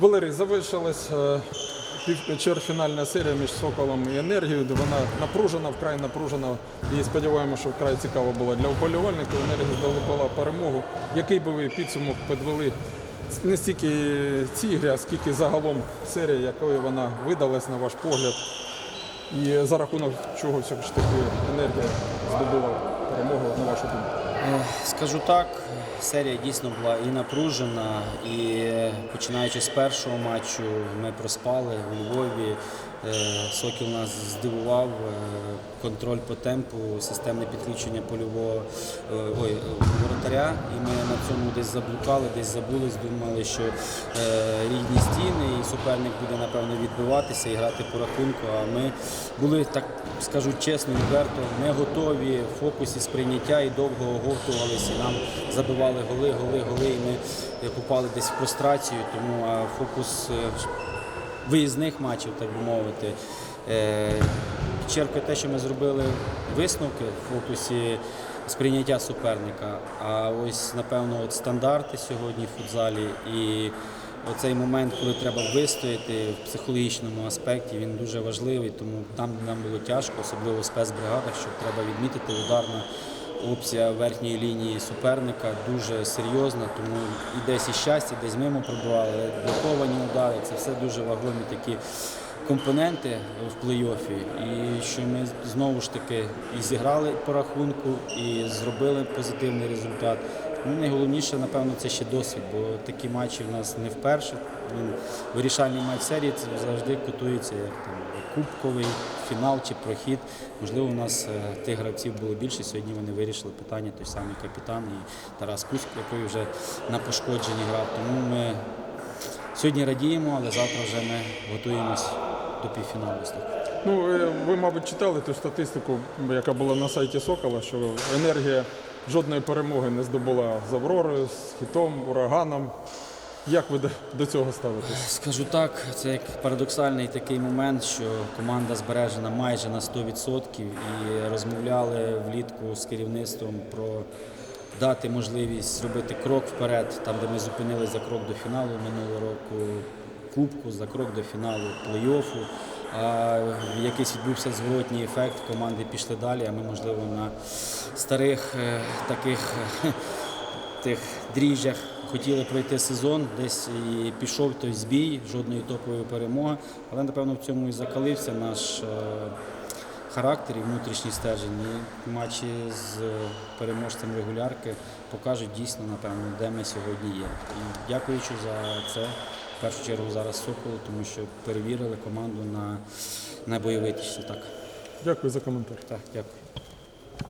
Валерій, завершилась е, чвертьфінальна серія між Соколом і Енергією, де вона напружена, вкрай напружена. І сподіваємося, що вкрай цікаво було для вболівальників. Енергія здобула перемогу. Який би ви підсумок підвели не стільки ці гри, а скільки загалом серія, якою вона видалась, на ваш погляд? І за рахунок чого все ж таки енергія здобула перемогу, на вашу думку? Е, Скажу так, серія дійсно була і напружена, і е, починаючи з першого матчу, ми проспали у Львові. Е, Сокіл нас здивував, контроль по темпу, системне підключення польового ой, воротаря. І ми на цьому десь заблукали, десь забулись, думали, що рідні стіни і суперник буде напевно відбиватися і грати по рахунку. А ми були так скажу чесно, відверто, не готові в фокусі сприйняття і довго оговтувалися. Нам забивали голи, голи, голи, і ми е, попали десь в прострацію. Тому фокус е, виїзних матчів, так би мовити. е, Підчеркує те, що ми зробили висновки в фокусі сприйняття суперника. А ось, напевно, от стандарти сьогодні в футзалі і оцей момент, коли треба вистояти в психологічному аспекті, він дуже важливий, тому там нам було тяжко, особливо в спецбригадах, що треба відмітити ударна опція верхньої лінії суперника дуже серйозна, тому і десь і щастя, десь мимо пробували, блоковані удари. Це все дуже вагомі такі компоненти в плей-оффі. І що ми знову ж таки і зіграли по рахунку, і зробили позитивний результат. Ну, найголовніше, напевно, це ще досвід, бо такі матчі в нас не вперше. Він вирішальний матч серії це завжди котується як там кубковий фінал чи прохід. Можливо, у нас е, тих гравців було більше. Сьогодні вони вирішили питання, той самий капітан і Тарас Кузьк, який вже на пошкодженні грав. Тому ми сьогодні радіємо, але завтра вже ми готуємось до півфіналу. Ну, е, ви, мабуть, читали ту статистику, яка була на сайті Сокола, що енергія жодної перемоги не здобула з Авророю, з хітом, ураганом. Як ви до, цього ставитесь? Скажу так, це як парадоксальний такий момент, що команда збережена майже на 100% і розмовляли влітку з керівництвом про дати можливість зробити крок вперед, там де ми зупинилися за крок до фіналу минулого року кубку, за крок до фіналу плей-оффу. А якийсь відбувся зворотній ефект, команди пішли далі, а ми, можливо, на старих е, таких е, тих дріжджах хотіли пройти сезон, десь і пішов той збій, жодної топової перемоги. Але напевно в цьому і закалився наш е, характер і внутрішній стержень. І матчі з е, переможцем регулярки покажуть дійсно, напевно, де ми сьогодні є. І дякуючи за це. В першу чергу зараз Соколу, тому що перевірили команду на, на бойовитість. Так, Дякую за коментар. так, дякую.